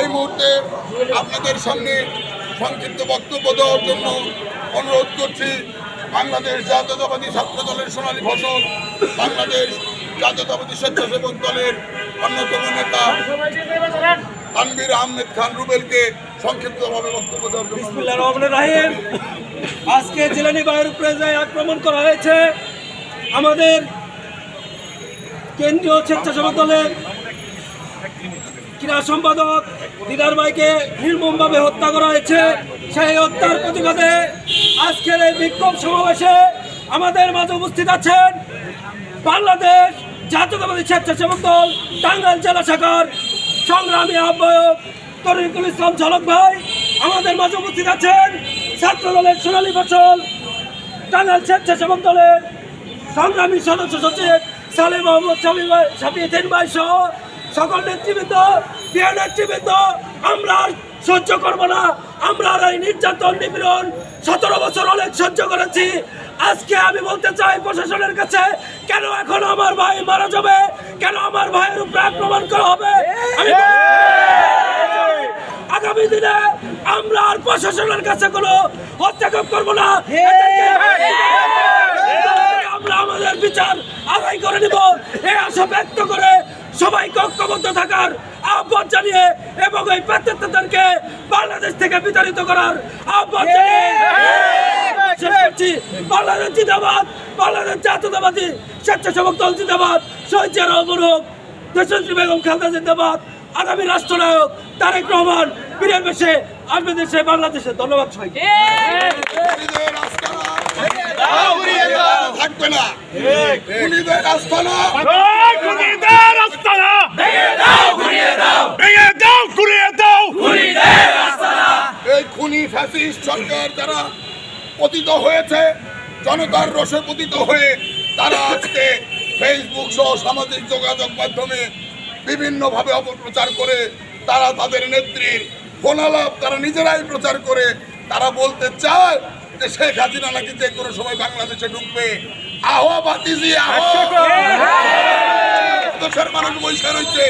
এই মুহূর্তে আপনাদের সামনে সংক্ষিপ্ত বক্তব্য দেওয়ার জন্য অনুরোধ করছি, বাংলাদেশ জাতীয়তাবাদী ছাত্র দলের সোনালী ফসল বাংলাদেশ জাতীয়তাবাদী স্বেচ্ছাসেবক দলের অন্যতম নেতা তানভীর আহমেদ খান রুবেলকে সংক্ষিপ্তভাবে বক্তব্য দেওয়ার জন্য আজকে জেলানি বাহির উপরে যে আক্রমণ করা হয়েছে। আমাদের কেন্দ্রীয় স্বেচ্ছাসেবক দলের ক্রীড়া সম্পাদক দিদার ভাইকে নির্মমভাবে হত্যা করা হয়েছে। সেই হত্যার প্রতিবাদে আজকের এই বিক্ষোভ সমাবেশে আমাদের মাঝে উপস্থিত আছেন বাংলাদেশ জাতীয়তাবাদী স্বেচ্ছাসেবক দল, টাঙ্গাইল জেলা শাখার সংগ্রামী আহ্বায়ক তরিকুল ইসলাম ঝলক ভাই। আমাদের মাঝে উপস্থিত আছেন ছাত্র দলের সোনালী ফসল, টাঙ্গাইল স্বেচ্ছাসেবক দলের সংগ্রামী সদস্য সচিব সালে মোহাম্মদ শামী ভাই ভাই সহ সকল নেতৃবৃন্দ প্রিয় নেতৃবৃন্দ, আমরা আর সহ্য করব না। আমরা আর এই নির্যাতন নিপীড়ন সতেরো বছর অনেক সহ্য করেছি। আজকে আমি বলতে চাই প্রশাসনের কাছে, কেন এখন আমার ভাই মারা যাবে? কেন আমার ভাইয়ের উপরে আক্রমণ করা হবে? আগামী দিনে আমরা আর প্রশাসনের কাছে কোনো হত্যাকাপ করব না। আমরা আমাদের বিচার আদায় করে নিব। এই আশা ব্যক্ত করে সবাইকে ঐক্যবদ্ধ থাকার আহ্বান জানিয়ে এবং এই প্রার্থীদেরকে বাংলাদেশ থেকে বিতাড়িত করার আহ্বান জানিয়ে বাংলাদেশ জিন্দাবাদ বাংলাদেশ জাতীয়তাবাদী স্বেচ্ছাসেবক দল জিন্দাবাদ শহীদ জিয়া দেশনেত্রী বেগম খালদা জিন্দাবাদ আগামী রাষ্ট্রনায়ক তারেক রহমান বীরের বেশে আসবে দেশে বাংলাদেশে ধন্যবাদ সবাইকে থাকবে না ফ্যাসিস্ট সরকার যারা পতিত হয়েছে জনতার রসে পতিত হয়ে তারা আজকে ফেসবুক সহ সামাজিক যোগাযোগ মাধ্যমে বিভিন্নভাবে অপপ্রচার করে তারা তাদের নেত্রীর ফোনালাপ তারা নিজেরাই প্রচার করে তারা বলতে চায় যে শেখ হাসিনা নাকি যে কোনো সময় বাংলাদেশে ঢুকবে। আহো বাতিজি আহো মানুষ বৈশা রয়েছে।